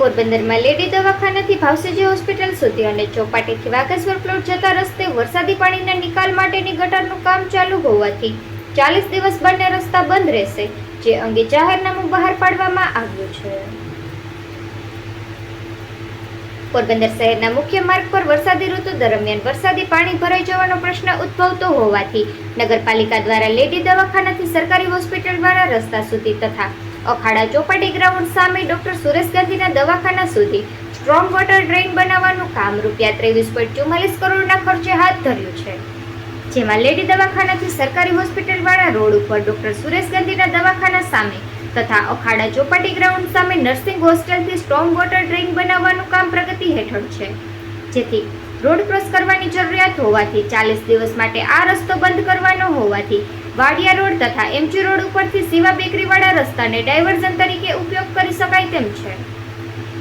પોરબંદરમાં lady દવાખાનાથી ભાવસેજી hospital સુધી અને ચોપાટીથી વાઘેશ્વર પ્લોટ જતા રસ્તે વરસાદી પાણીના નિકાલ માટેની ગટરનું કામ ચાલુ હોવાથી ચાલીસ દિવસ બંને રસ્તા બંધ રહેશે, જે અંગે જાહેરનામું બહાર પાડવામાં આવ્યું છે. પોરબંદર શહેરના મુખ્ય માર્ગ પર વરસાદી ઋતુ દરમિયાન વરસાદી પાણી ભરાઈ જવાનો પ્રશ્ન ઉદ્ભવતો હોવાથી નગરપાલિકા દ્વારા લેડી દવાખાનાથી સરકારી હોસ્પિટલ દ્વારા રસ્તા સુધી તથા અખાડા ચોપાટી ગ્રાઉન્ડ સામે ડોક્ટર સુરેશ ગાંધીના દવાખાના સુધી સ્ટ્રોંગ વોટર ડ્રેઇન બનાવવાનું કામ રૂપિયા ત્રેવીસ પોઈન્ટ ચુમ્માલીસ કરોડના ખર્ચે હાથ ધર્યું છે. જેમાં લેડી દવાખાનાથી સરકારી હોસ્પિટલવાળા રોડ ઉપર ડોક્ટર સુરેશ ગાંધીના દવાખાના સામે તથા અખાડા ચોપાટી ગ્રાઉન્ડ સામે નર્સિંગ હોસ્ટેલથી સ્ટ્રોંગ વોટર ડ્રેઇન બનાવવાનું કામ પ્રગતિ હેઠળ છે. જેથી રોડ ક્રોસ કરવાની જરૂરિયાત હોવાથી ચાલીસ દિવસ માટે આ રસ્તો બંધ કરવાનો હોવાથી વાડિયા રોડ તથા એમજી રોડ ઉપરથી શિવા બેકરીવાળા રસ્તાને ડાયવર્ઝન તરીકે ઉપયોગ કરી શકાય તેમ છે.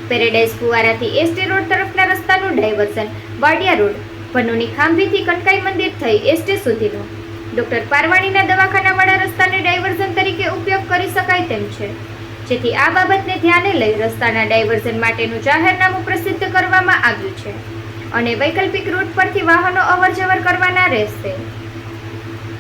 પેરેડાઇઝ ફુવારાથી એસટી રોડ તરફના રસ્તાનું ડાયવર્ઝન વાડિયા રોડ, ભનુની ખાંભીથી કટકાઈ મંદિર થઈ એસટી સુધીનો. ડોક્ટર પારવાણીના દવાખાનાવાળા રસ્તાને ડાયવર્ઝન તરીકે ઉપયોગ કરી શકાય તેમ છે. જેથી આ બાબતને ધ્યાને લઈ રસ્તાના ડાયવર્ઝન માટેનું જાહેરનામું પ્રસિદ્ધ કરવામાં આવ્યું છે. અને વૈકલ્પિક રૂટ પરથી વાહનો અવરજવર કરવાના રહેશે.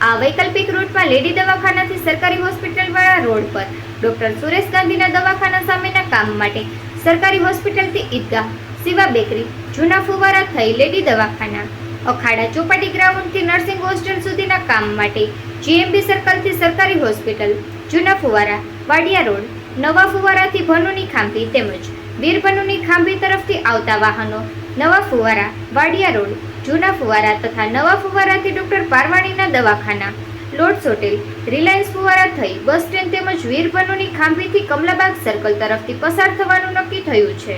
આ વૈકલ્પિક રૂટમાં લેડી દવાખાનાથી સરકારી હોસ્પિટલવાળા રોડ પર. ડોક્ટર સુરેશ ગાંધીના દવાખાના સામેના કામ માટે સરકારી હોસ્પિટલથી ઈદગાહ શિવા બેકરી, જૂના ફુવારા થઈ લેડી દવાખાના. અખાડા ચોપાટી ગ્રાઉન્ડથી નર્સિંગ હોસ્ટેલ સુધીના કામ માટે જીએમબી સર્કલથી સરકારી હોસ્પિટલ, જૂના ફુવારા, વાડિયા રોડ, નવા ફુવારાથી ભનુની ખાંભી તેમજ વીર ભનુની ખાંભી તરફથી આવતા વાહનો, નવા ફુવારા, વાડિયા રોડ, જૂના ફુવારા તથા નવા ફુવારાથી ડોક્ટર પારવાણીના દવાખાના, લોર્ડ્સ હોટેલ, રિલાયન્સ ફુવારા થઈ બસ સ્ટેન્ડ તેમજ વીરભનુની ખાંભીથી કમલાબાગ સર્કલ તરફથી પસાર થવાનું નક્કી થયું છે.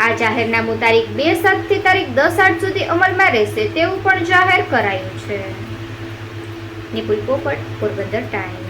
આ જાહેરનામું તારીખ બે સાતથી તારીખ દસ આઠ સુધી અમલમાં રહેશે તેવું પણ જાહેર કરાયું છે. નિપુલ પોપટ, પોરબંદર ટાઈમ